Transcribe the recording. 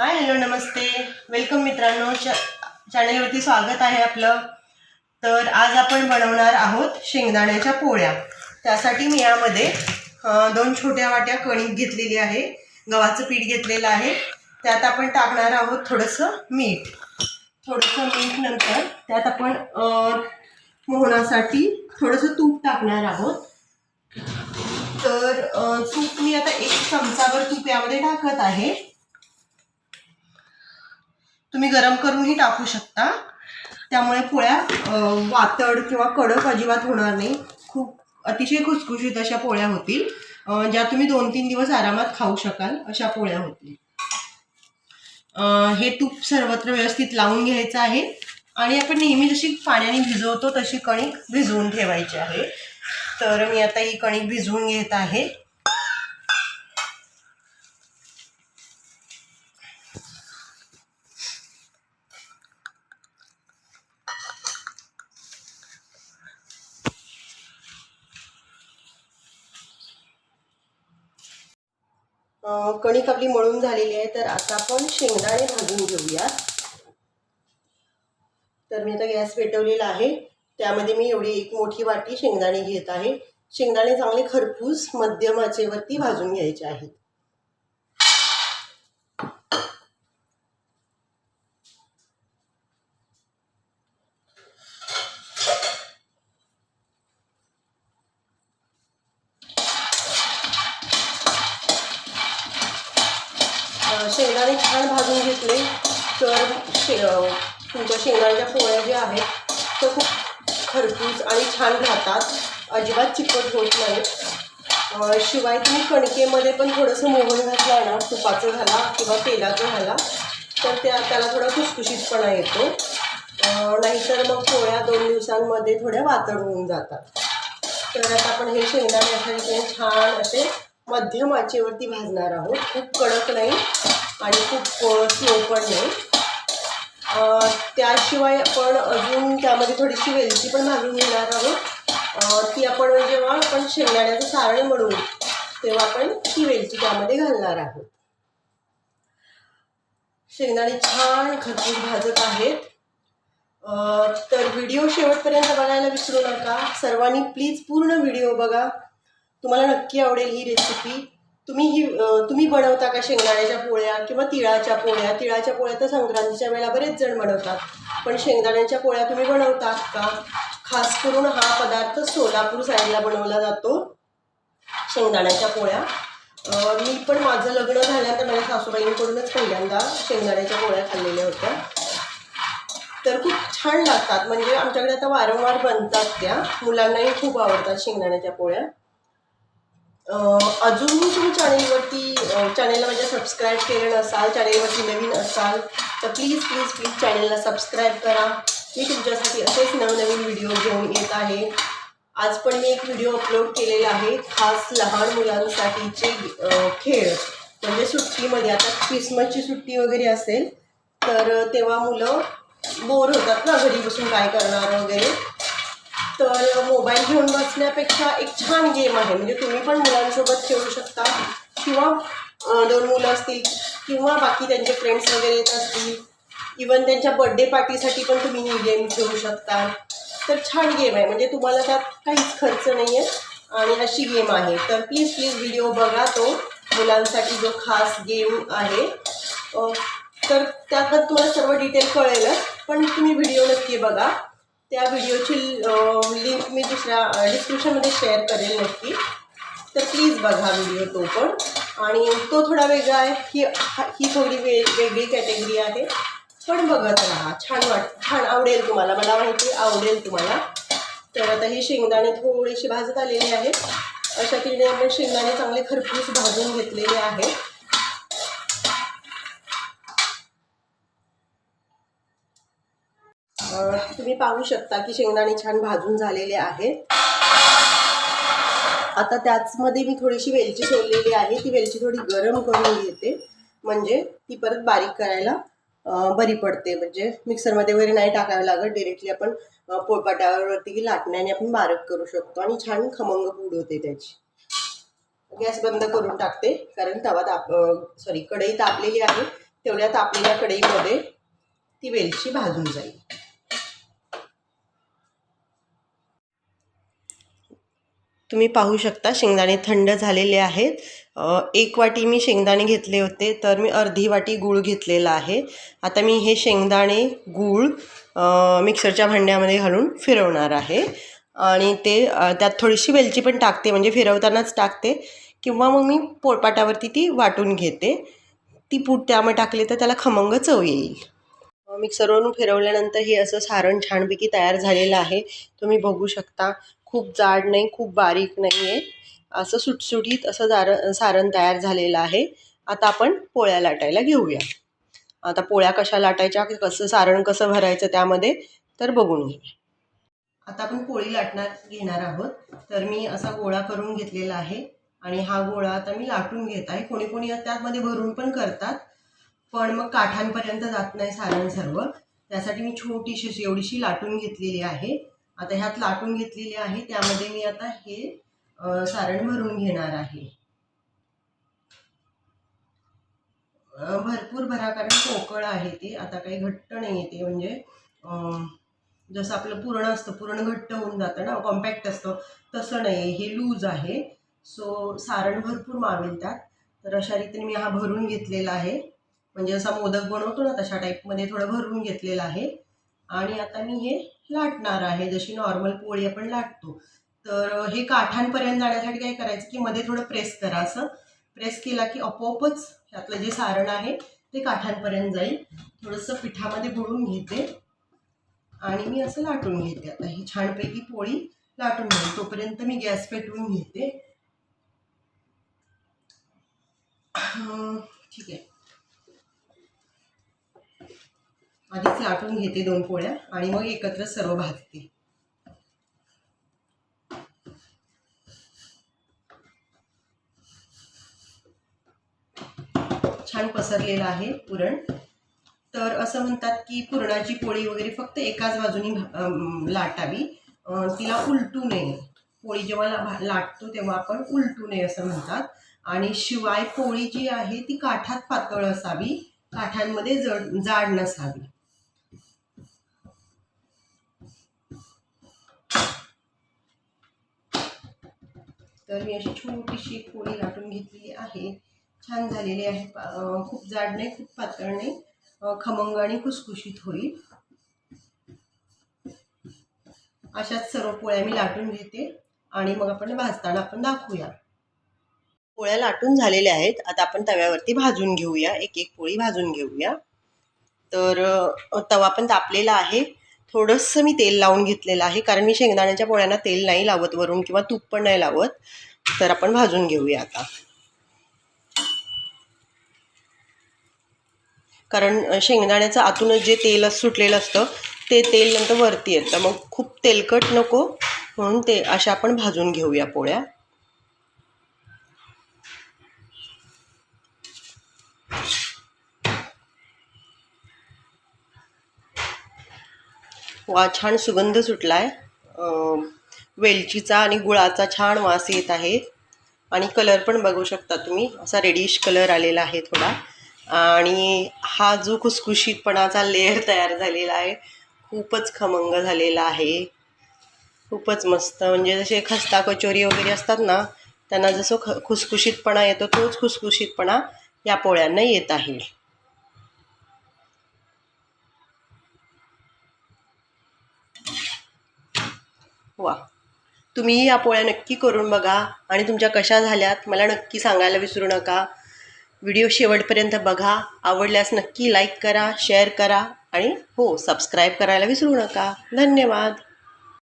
Hi hello नमस्ते. Welcome मित्रांनो. च चॅनेलवरती स्वागत आहे आपलं. तर आज आपण बनवणार आहोत शेंगदाण्याच्या पोळ्या. त्यासाठी मी यामध्ये दोन छोट्या वाट्या कणिक घेतलेली आहे. गव्हाचं पीठ घेतलेलं आहे. त्यात आपण टाकणार आहोत थोडंसं मीठ. थोडंसं मीठ नंतर त्यात आपण मोहनासाठी थोडंसं तूप टाकणार आहोत. तर तूप मी आता एक चमचावर तूप यामध्ये टाकत आहे. तुम्ही गरम करूनही टाकू शकता. त्यामुळे पोळ्या वातड किंवा कडक अजिबात होणार नाही. खूप अतिशय खुसखुशीत अशा पोळ्या होतील. ज्या तुम्ही दोन तीन दिवस आरामात खाऊ शकाल अशा पोळ्या होतील. हे तूप सर्वत्र व्यवस्थित लावून घ्यायचं आहे. आणि आपण नेहमी जशी पाण्याने भिजवतो तशी कणिक भिजवून ठेवायची आहे. तर मी आता ही कणिक भिजवून घेत आहे. कणिक आपली मळून झालेली आहे तर आता आपण शेंगदाणे भाजून घेऊयात. तर मी आता गॅस पेटवलेला आहे. त्यामध्ये मी एवढी एक मोठी वाटी शेंगदाणे घेत आहे. शेंगदाणे चांगले खरपूस मध्यम आचेवरती भाजून घ्यायचे आहेत. अं, छान भाजून घेतले. तर शे तुमच्या शेंगांच्या पोळ्या ज्या आहेत त्या खूप खरपूस आणि छान राहतात. अजिबात चिकट होत नाही शिवाय तुम्ही कणकेमध्ये पण थोडंसं मोहन घातला ना तुपाचं घाला किंवा तेलाचं घाला. तर त्या त्याला थोडा खुसखुशीतपणा येतो. नाहीतर मग पोळ्या दोन दिवसांमध्ये थोड्या वातड होऊन जातात. तर आता आपण हे शेंगदाणे अशा रीतीने छान असे मध्यम आचेवरती भाजणार आहोत. खूप कडक नाही. आणि खूप स्लो पण नाही. त्याशिवाय आपण अजून त्यामध्ये थोडीशी वेलची पण भाजून घेणार आहोत. ती आपण जेव्हा आपण शेंगदाण्याचं सारण म्हणू तेव्हा आपण ती वेलची त्यामध्ये घालणार आहोत. शेंगदाणे छान खरपूस भाजत आहेत. तर व्हिडिओ शेवटपर्यंत बघायला विसरू नका. सर्वांनी प्लीज पूर्ण व्हिडिओ बघा. तुम्हाला नक्की आवडेल ही रेसिपी तुम्ही ही तुम्ही बनवता का शेंगदाण्याच्या पोळ्या किंवा तिळाच्या पोळ्या? तिळाच्या पोळ्या तर संक्रांतीच्या वेळेला बरेच जण बनवतात. पण शेंगदाण्याच्या पोळ्या तुम्ही बनवतात का? खास करून हा पदार्थ सोलापूर साईडला बनवला जातो. शेंगदाण्याच्या पोळ्या. मी पण माझं लग्न झाल्यानंतर माझ्या सासूबाईंकडूनच पहिल्यांदा शेंगदाण्याच्या पोळ्या खाल्लेल्या होत्या. तर खूप छान लागतात. म्हणजे आमच्याकडे आता वारंवार बनतात त्या. मुलांनाही खूप आवडतात शेंगदाण्याच्या पोळ्या. अजूनही तुम्ही चॅनेलवरती चॅनेलला माझ्या सबस्क्राईब केलं नसाल चॅनेलवरती नवीन असाल तर प्लीज प्लीज प्लीज चॅनेलला सबस्क्राईब करा. मी तुमच्यासाठी असेच नवनवीन व्हिडिओ घेऊन येत आहे. आज पण मी एक व्हिडिओ अपलोड केलेला आहे खास लहान मुलांसाठीचे खेळ. म्हणजे सुट्टीमध्ये आता क्रिसमसची सुट्टी वगैरे असेल तर तेव्हा मुलं बोर होतात ना घरी बसून काय करणार वगैरे. तर मोबाईल घेऊन बसण्यापेक्षा एक छान गेम आहे. म्हणजे तुम्ही पण मुलांसोबत खेळू शकता. किंवा दोन मुलं असतील किंवा बाकी त्यांचे फ्रेंड्स वगैरे येत असतील. इवन त्यांच्या बड्डे पार्टीसाठी पण तुम्ही ही गेम खेळू शकता. तर छान गेम आहे. म्हणजे तुम्हाला त्यात काहीच खर्च नाही आहे आणि अशी गेम आहे. तर प्लीज प्लीज व्हिडिओ बघा तो. मुलांसाठी जो खास गेम आहे. तर त्यात तुम्हाला सर्व डिटेल कळेलच. पण तुम्ही व्हिडिओ नक्की बघा. त्या व्हिडिओची लिंक मी दुसऱ्या डिस्क्रिप्शनमध्ये शेअर करेल नक्की. तर प्लीज बघा व्हिडिओ तो पण. आणि तो थोडा वेगळा आहे. ही ही थोडी वे वेगळी कॅटेगरी आहे. पण बघत राहा. छान वाट छान आवडेल तुम्हाला. मला माहिती आवडेल तुम्हाला. तर आता ही शेंगदाणे थोडीशी भाजत आलेली आहे अशा तिने आपण शेंगदाणे चांगले खरपूस भाजून घेतलेले आहेत. तुम्ही पाहू शकता की शेंगदाणे छान भाजून झालेले आहेत. आता त्याचमध्ये मी थोडीशी वेलची सोडलेली आहे. ती वेलची थोडी गरम करून घेते. म्हणजे ती परत बारीक करायला बरी पडते. म्हणजे मिक्सरमध्ये वगैरे नाही टाकावं लागत. डिरेक्टली आपण पोळपाट्यावरती लाटण्याने आपण बारीक करू शकतो आणि छान खमंग पूड होते त्याची. गॅस बंद करून टाकते. कारण तवा ताप सॉरी कढई तापलेली आहे. तेवढ्या तापलेल्या कढईमध्ये ती वेलची भाजून जाईल. तुम्ही पाहू शकता शेंगदाणे थंड झालेले आहेत. एक वाटी मी शेंगदाणे घेतले होते तर मी अर्धी वाटी गूळ घेतलेला आहे. आता मी हे शेंगदाणे गूळ मिक्सरच्या भांड्यामध्ये घालून फिरवणार आहे. आणि ते त्यात थोडीशी वेलची पण टाकते म्हणजे फिरवतानाच टाकते. किंवा मग मी पोळपाटावरती ती वाटून घेते. ती पूड त्यामुळे टाकली तर त्याला खमंग चव येईल. मिक्सरवरून फिरवल्यानंतर हे असं सारण छानपैकी तयार झालेलं आहे. तुम्ही बघू शकता. खूप जाड नाही खूप बारीक नाही आहे. असं सुटसुटीत असं जार सारण तयार झालेलं आहे. आता आपण पोळ्या लाटायला घेऊया. आता पोळ्या कशा लाटायच्या कसं सारण कसं भरायचं त्यामध्ये तर बघून घेऊया. आता आपण पोळी लाटणार घेणार आहोत. तर मी असा गोळा करून घेतलेला आहे. आणि हा गोळा आता मी लाटून घेत आहे. कोणी कोणी त्यामध्ये भरून पण करतात. पण मग काठांपर्यंत जात नाही सारण सर्व. त्यासाठी मी छोटीशी अशी एवढीशी लाटून घेतलेली आहे. आता ह्यात लाटून घेतलेली आहे त्यामध्ये मी आता हे सारण भरून घेणार आहे. भरपूर भरा कारण पोकळ आहे ते. आता काही घट्ट नाही ते म्हणजे जसं आपलं पूर्ण असतं पूर्ण घट्ट होऊन जातं ना कॉम्पॅक्ट असतं तसं नाही हे लूज आहे. सो सारण भरपूर मावेल त्यात. तर अशा रीतीने मी हा भरून घेतलेला आहे. म्हणजे असा मोदक बनवतो ना तशा टाईपमध्ये थोडं भरून घेतलेलं आहे. आणि आता मी हे लाटणार आहे. जशी नॉर्मल पोळी आपण लाटतो. तर हे काठांपर्यंत जाण्यासाठी काय करायचं की मध्ये थोडं प्रेस करा असं. प्रेस केला की आपोआपच त्यातलं जे सारण आहे ते काठांपर्यंत जाईल. थोडंसं पिठामध्ये बुडून घेते. आणि मी असं लाटून घेते आता. ही छानपैकी पोळी लाटून घेईल तोपर्यंत मी गॅस पेटवून घेते. ठीक आहे. आधीच लाटून घेते दोन पोळ्या आणि मग एकत्र सर्व भाजते. छान पसरलेलं आहे पुरण. तर असं म्हणतात की पुरणाची पोळी वगैरे फक्त एकाच बाजूनी लाटावी. तिला उलटू नये. पोळी जेव्हा लाटतो तेव्हा आपण उलटू नये असं म्हणतात. आणि शिवाय पोळी जी आहे ती काठात पातळ असावी. काठांमध्ये जड जाड नसावी. तर मी अशी छोटीशी पोळी लाटून घेतलेली आहे. छान झालेली आहे. पा- खूप जाड नाही खूप पातळ नाही खमंग आणि खुसखुशीत होईल. अशाच सर्व पोळ्या मी लाटून घेते आणि मग आपण भाजताना आपण दाखवूया. पोळ्या लाटून झालेल्या आहेत. आता आपण तव्यावरती भाजून घेऊया. एक एक पोळी भाजून घेऊया. तर तवा पण तापलेला आहे. थोडंसं मी तेल लावून घेतलेलं आहे. कारण मी शेंगदाण्याच्या पोळ्यांना तेल नाही लावत वरून किंवा तूप पण नाही लावत. तर आपण भाजून घेऊया आता. कारण शेंगदाण्याचं आतूनच जे तेल सुटलेलं असतं ते तेल नंतर वरती येतं. मग खूप तेलकट नको म्हणून ते अशा आपण भाजून घेऊया पोळ्या. वा छान सुगंध सुटला आहे वेलचीचा आणि गुळाचा छान वास येत आहे. आणि कलर पण बघू शकता तुम्ही. असा रेडिश कलर आलेला आहे थोडा. आणि हा जो खुसखुशीतपणाचा लेअर तयार झालेला आहे खूपच खमंग झालेला आहे. खूपच मस्त. म्हणजे जसे खस्ता कचोरी वगैरे असतात ना त्यांना जसं ख खुसखुशीतपणा येतो तोच खुसखुशीतपणा या पोळ्यांना येत आहे. वा. तुम्ही या पोळ्या नक्की करून बघा आणि तुमच्या कशा झाल्यात मला नक्की सांगायला विसरू नका. व्हिडिओ शेवटपर्यंत बघा. आवडल्यास नक्की लाईक करा शेअर करा आणि हो सबस्क्राईब करायला विसरू नका. धन्यवाद.